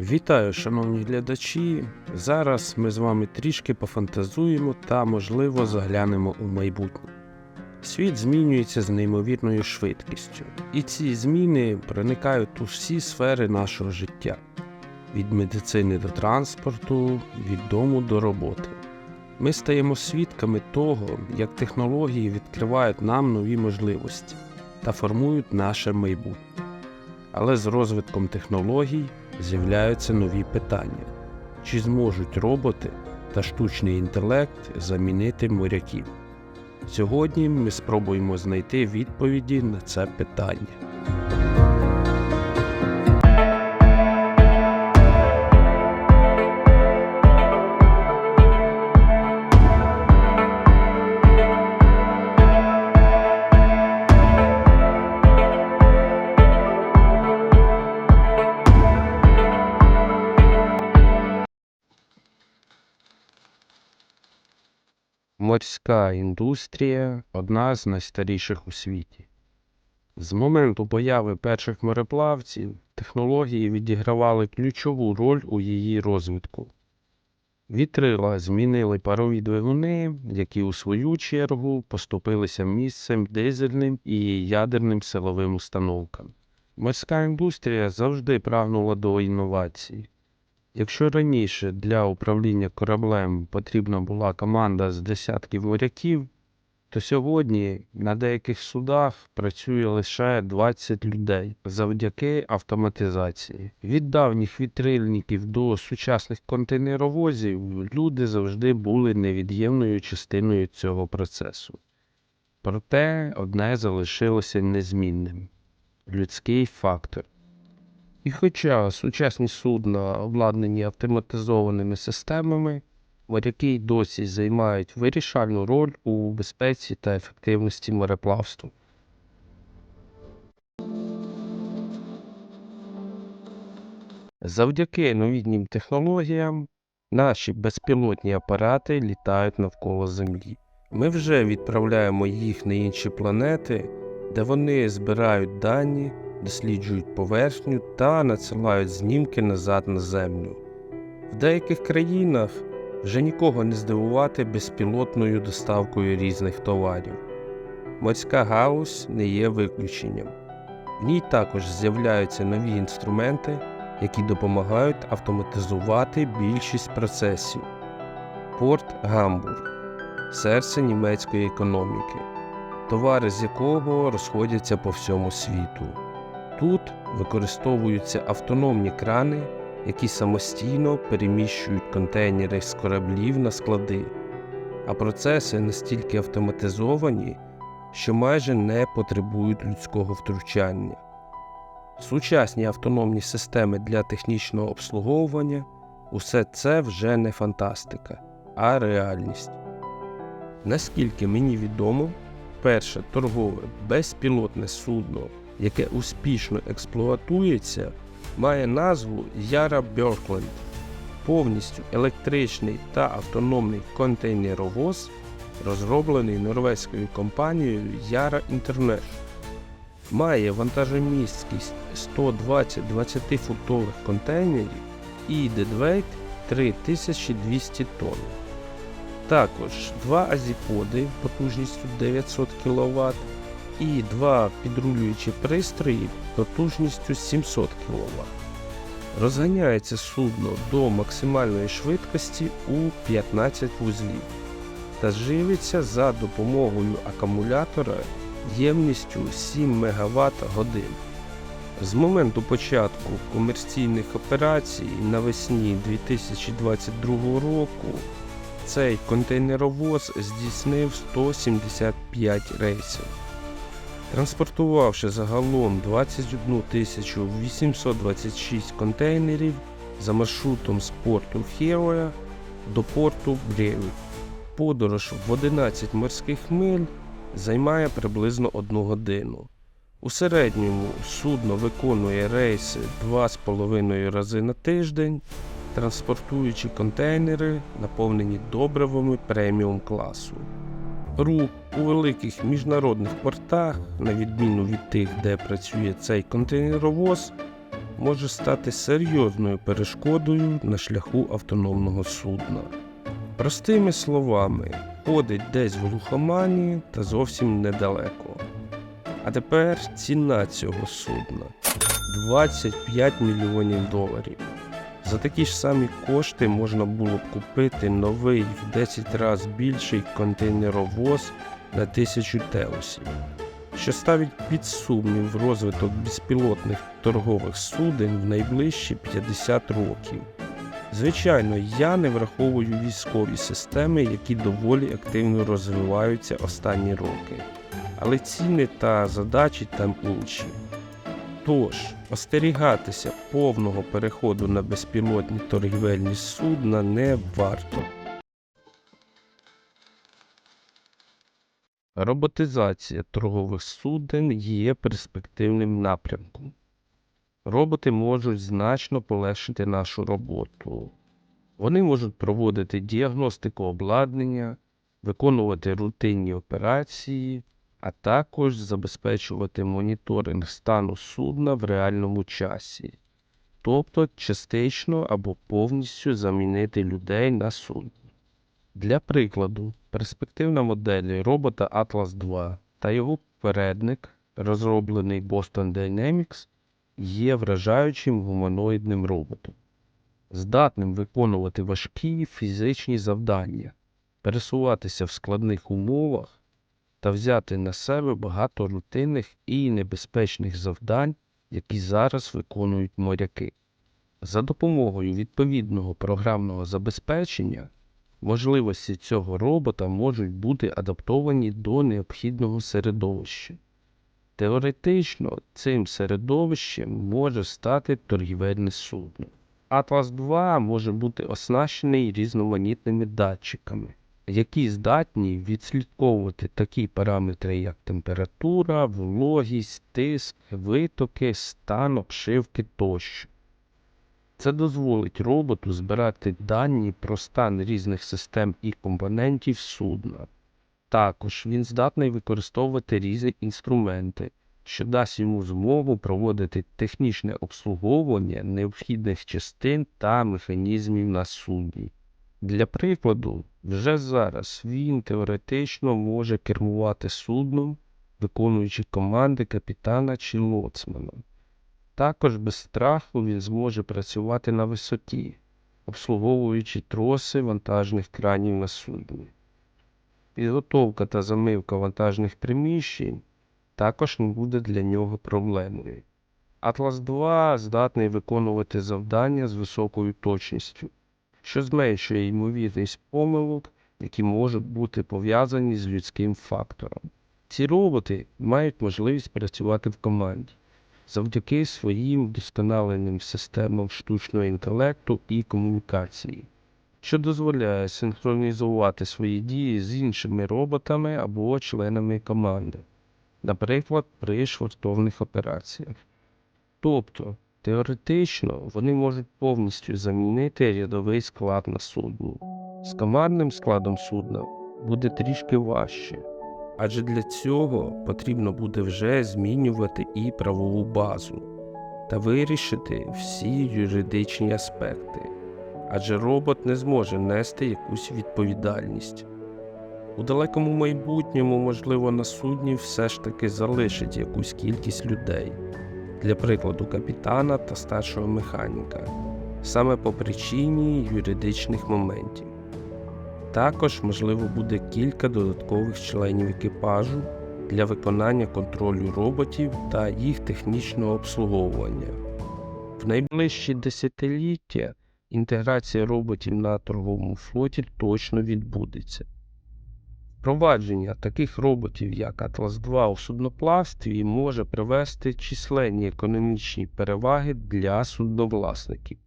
Вітаю, шановні глядачі. Зараз ми з вами трішки пофантазуємо та, можливо, заглянемо у майбутнє. Світ змінюється з неймовірною швидкістю, і ці зміни проникають у всі сфери нашого життя: від медицини до транспорту, від дому до роботи. Ми стаємо свідками того, як технології відкривають нам нові можливості та формують наше майбутнє. Але з розвитком технологій з'являються нові питання: чи зможуть роботи та штучний інтелект замінити моряків? Сьогодні ми спробуємо знайти відповіді на це питання. Морська індустрія одна з найстаріших у світі. З моменту появи перших мореплавців технології відігравали ключову роль у її розвитку. Вітрила змінили парові двигуни, які у свою чергу поступилися місцем дизельним і ядерним силовим установкам. Морська індустрія завжди прагнула до інновацій. Якщо раніше для управління кораблем потрібна була команда з десятків моряків, то сьогодні на деяких судах працює лише 20 людей завдяки автоматизації. Від давніх вітрильників до сучасних контейнеровозів люди завжди були невід'ємною частиною цього процесу. Проте одне залишилося незмінним людський фактор. І хоча сучасні судна обладнані автоматизованими системами, моряки досі займають вирішальну роль у безпеці та ефективності мореплавства. Завдяки новітнім технологіям наші безпілотні апарати літають навколо Землі. Ми вже відправляємо їх на інші планети, де вони збирають дані досліджують поверхню та надсилають знімки назад на землю. В деяких країнах вже нікого не здивувати безпілотною доставкою різних товарів. Морська галузь не є виключенням. В ній також з'являються нові інструменти, які допомагають автоматизувати більшість процесів. Порт Гамбург серце німецької економіки, товари з якого розходяться по всьому світу. Тут використовуються автономні крани, які самостійно переміщують контейнери з кораблів на склади, а процеси настільки автоматизовані, що майже не потребують людського втручання. Сучасні автономні системи для технічного обслуговування усе це вже не фантастика, а реальність. Наскільки мені відомо, перше торгове безпілотне судно яке успішно експлуатується, має назву Яра Бьоркленд. Повністю електричний та автономний контейнеровоз, розроблений норвезькою компанією Yara International. Має вантажомісткість 120 20-футових контейнерів і дедвейт 3200 тонн. Також два азіподи потужністю 900 кВт і два підрулюючі пристрої потужністю 700 кВт. Розганяється судно до максимальної швидкості у 15 вузлів та живиться за допомогою акумулятора ємністю 7 МВт годин. З моменту початку комерційних операцій навесні 2022 року цей контейнеровоз здійснив 175 рейсів. Транспортувавши загалом 21 826 контейнерів за маршрутом з порту Хероя до порту Брєвік. Подорож в 11 морських миль займає приблизно 1 годину. У середньому судно виконує рейси 2,5 рази на тиждень, транспортуючи контейнери, наповнені добривами преміум класу. Рух у великих міжнародних портах, на відміну від тих, де працює цей контейнеровоз, може стати серйозною перешкодою на шляху автономного судна. Простими словами, ходить десь в глухомані та зовсім недалеко. А тепер ціна цього судна 25 мільйонів доларів. За такі ж самі кошти можна було б купити новий в 10 разів більший контейнеровоз на тисячу теосів, що ставить під сумнів розвиток безпілотних торгових суден в найближчі 50 років. Звичайно, я не враховую військові системи, які доволі активно розвиваються останні роки, але ціни та задачі там інші. Тож, остерігатися повного переходу на безпілотні торгівельні судна не варто. Роботизація торгових суден є перспективним напрямком. Роботи можуть значно полегшити нашу роботу. Вони можуть проводити діагностику обладнання, виконувати рутинні операції, а також забезпечувати моніторинг стану судна в реальному часі, тобто частично або повністю замінити людей на судні. Для прикладу, перспективна модель робота Atlas 2 та його попередник, розроблений Boston Dynamics, є вражаючим гуманоїдним роботом, здатним виконувати важкі фізичні завдання, пересуватися в складних умовах та взяти на себе багато рутинних і небезпечних завдань, які зараз виконують моряки. За допомогою відповідного програмного забезпечення можливості цього робота можуть бути адаптовані до необхідного середовища. Теоретично цим середовищем може стати торгівельне судно. Atlas 2 може бути оснащений різноманітними датчиками, які здатні відслідковувати такі параметри, як температура, вологість, тиск, витоки, стан обшивки тощо. Це дозволить роботу збирати дані про стан різних систем і компонентів судна. Також він здатний використовувати різні інструменти, що дасть йому змогу проводити технічне обслуговування необхідних частин та механізмів на судні. Для прикладу, вже зараз він теоретично може кермувати судном, виконуючи команди капітана чи лоцмана. Також без страху він зможе працювати на висоті, обслуговуючи троси вантажних кранів на судні. Підготовка та замивка вантажних приміщень також не буде для нього проблемою. Atlas 2 здатний виконувати завдання з високою точністю, що зменшує ймовірність помилок, які можуть бути пов'язані з людським фактором. Ці роботи мають можливість працювати в команді завдяки своїм вдосконаленим системам штучного інтелекту і комунікації, що дозволяє синхронізувати свої дії з іншими роботами або членами команди, наприклад, при швартовних операціях. Тобто, теоретично вони можуть повністю замінити рядовий склад на судні. З командним складом судна буде трішки важче адже для цього потрібно буде вже змінювати і правову базу та вирішити всі юридичні аспекти, адже робот не зможе нести якусь відповідальність. У далекому майбутньому, можливо, на судні все ж таки залишить якусь кількість людей, для прикладу капітана та старшого механіка, саме по причині юридичних моментів. Також можливо буде кілька додаткових членів екіпажу для виконання контролю роботів та їх технічного обслуговування. В найближчі десятиліття інтеграція роботів на торговому флоті точно відбудеться. Впровадження таких роботів, як Atlas 2 у судноплавстві, може привести численні економічні переваги для судновласників,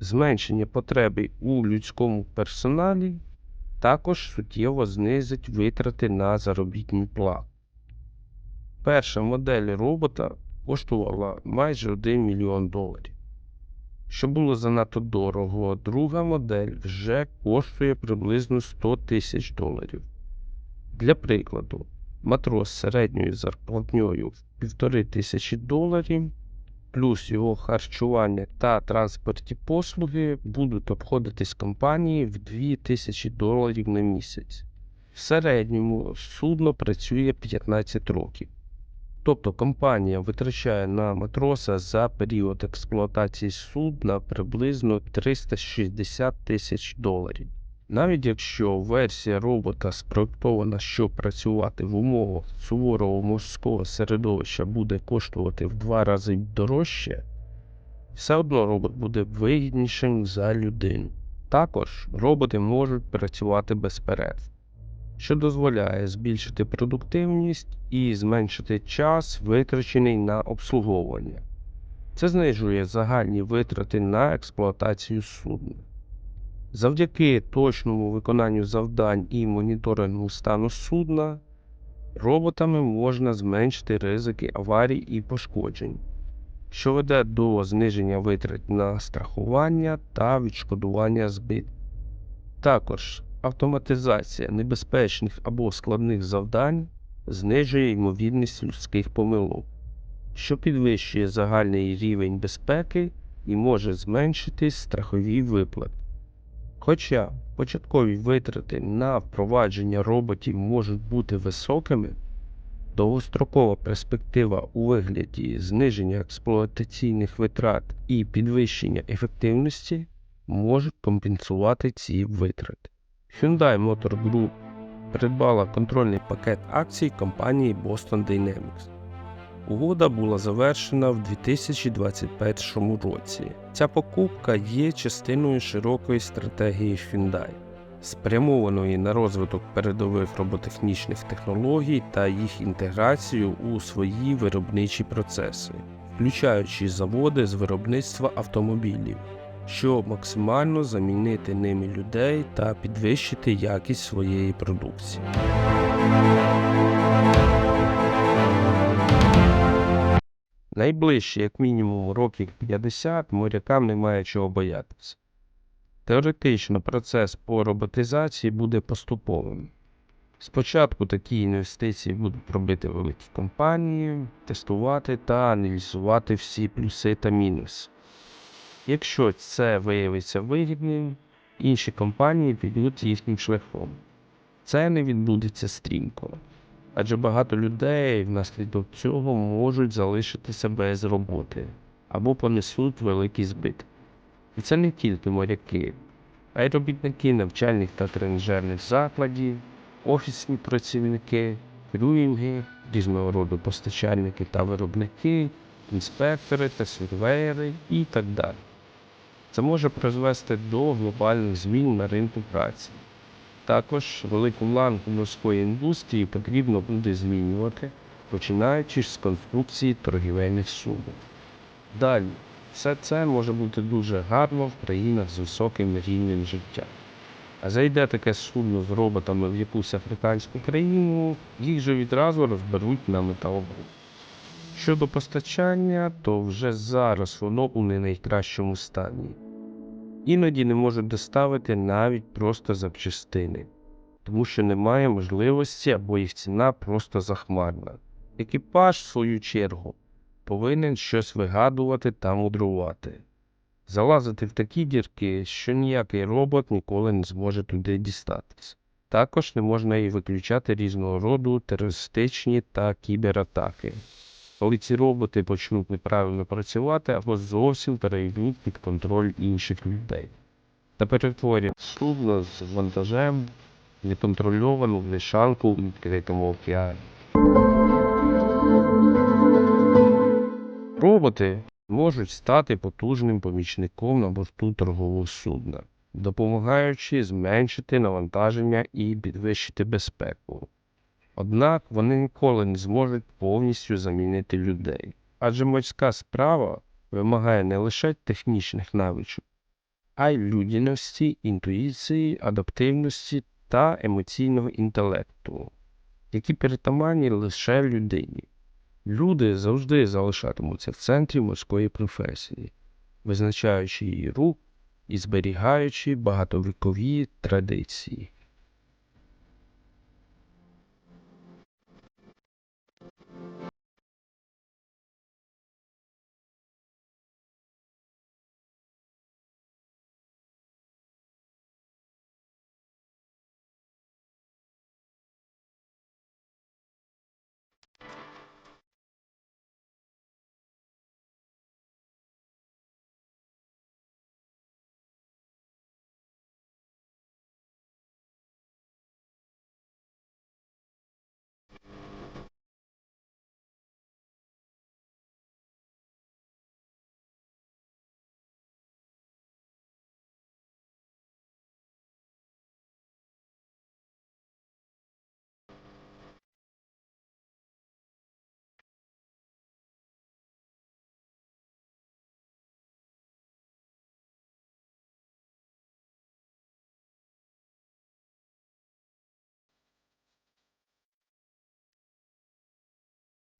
зменшення потреби у людському персоналі також суттєво знизить витрати на заробітні плати. Перша модель робота коштувала майже 1 мільйон доларів. Що було занадто дорого, друга модель вже коштує приблизно 100 тисяч доларів. Для прикладу, матрос середньою зарплатньою 1,5 тисячі доларів плюс його харчування та транспортні послуги будуть обходитись компанії в 2000 доларів на місяць. В середньому судно працює 15 років. Тобто компанія витрачає на матроса за період експлуатації судна приблизно 360 тисяч доларів. Навіть якщо версія робота спроектована, щоб працювати в умовах суворого морського середовища буде коштувати в два рази дорожче, все одно робот буде вигіднішим за людину. Також роботи можуть працювати без перерв, що дозволяє збільшити продуктивність і зменшити час, витрачений на обслуговування. Це знижує загальні витрати на експлуатацію судна. Завдяки точному виконанню завдань і моніторингу стану судна, роботами можна зменшити ризики аварій і пошкоджень, що веде до зниження витрат на страхування та відшкодування збитків. Також автоматизація небезпечних або складних завдань знижує ймовірність людських помилок, що підвищує загальний рівень безпеки і може зменшити страхові виплати. Хоча початкові витрати на впровадження роботів можуть бути високими, довгострокова перспектива у вигляді зниження експлуатаційних витрат і підвищення ефективності можуть компенсувати ці витрати. Hyundai Motor Group придбала контрольний пакет акцій компанії Boston Dynamics. Угода була завершена в 2021 році. Ця покупка є частиною широкої стратегії Hyundai, спрямованої на розвиток передових роботехнічних технологій та їх інтеграцію у свої виробничі процеси, включаючи заводи з виробництва автомобілів, щоб максимально замінити ними людей та підвищити якість своєї продукції. Найближче, як мінімум, років 50 морякам немає чого боятися. Теоретично процес по роботизації буде поступовим. Спочатку такі інвестиції будуть робити великі компанії, тестувати та аналізувати всі плюси та мінуси. Якщо це виявиться вигідним, інші компанії підуть їхнім шляхом. Це не відбудеться стрімко адже багато людей внаслідок цього можуть залишитися без роботи або понесуть великий збиток. І це не тільки моряки, а й робітники навчальних та тренажерних закладів, офісні працівники, крюїнги, різного роду постачальники та виробники, інспектори та сурвеєри і так далі. Це може призвести до глобальних змін на ринку праці. Також велику ланку морської індустрії потрібно буде змінювати, починаючи з конструкції торгівельних суден. Далі, все це може бути дуже гарно в країнах з високим рівнем життя. А зайде таке судно з роботами в якусь африканську країну, їх же відразу розберуть на металобрухт. Щодо постачання, то вже зараз воно у не найкращому стані іноді не можуть доставити навіть просто запчастини, тому що немає можливості або їх ціна просто захмарна. Екіпаж, в свою чергу, повинен щось вигадувати та мудрувати, залазити в такі дірки, що ніякий робот ніколи не зможе туди дістатися. Також не можна і виключати різного роду терористичні та кібератаки коли ці роботи почнуть неправильно працювати або зовсім перейдуть під контроль інших людей. Та перетворять судно з вантажем неконтрольовану лишанку в відкритому океані. Роботи можуть стати потужним помічником на борту торгового судна, допомагаючи зменшити навантаження і підвищити безпеку. Однак вони ніколи не зможуть повністю замінити людей. Адже морська справа вимагає не лише технічних навичок, а й людяності, інтуїції, адаптивності та емоційного інтелекту, які перетаманні лише людині. Люди завжди залишатимуться в центрі морської професії, визначаючи її рух і зберігаючи багатовікові традиції.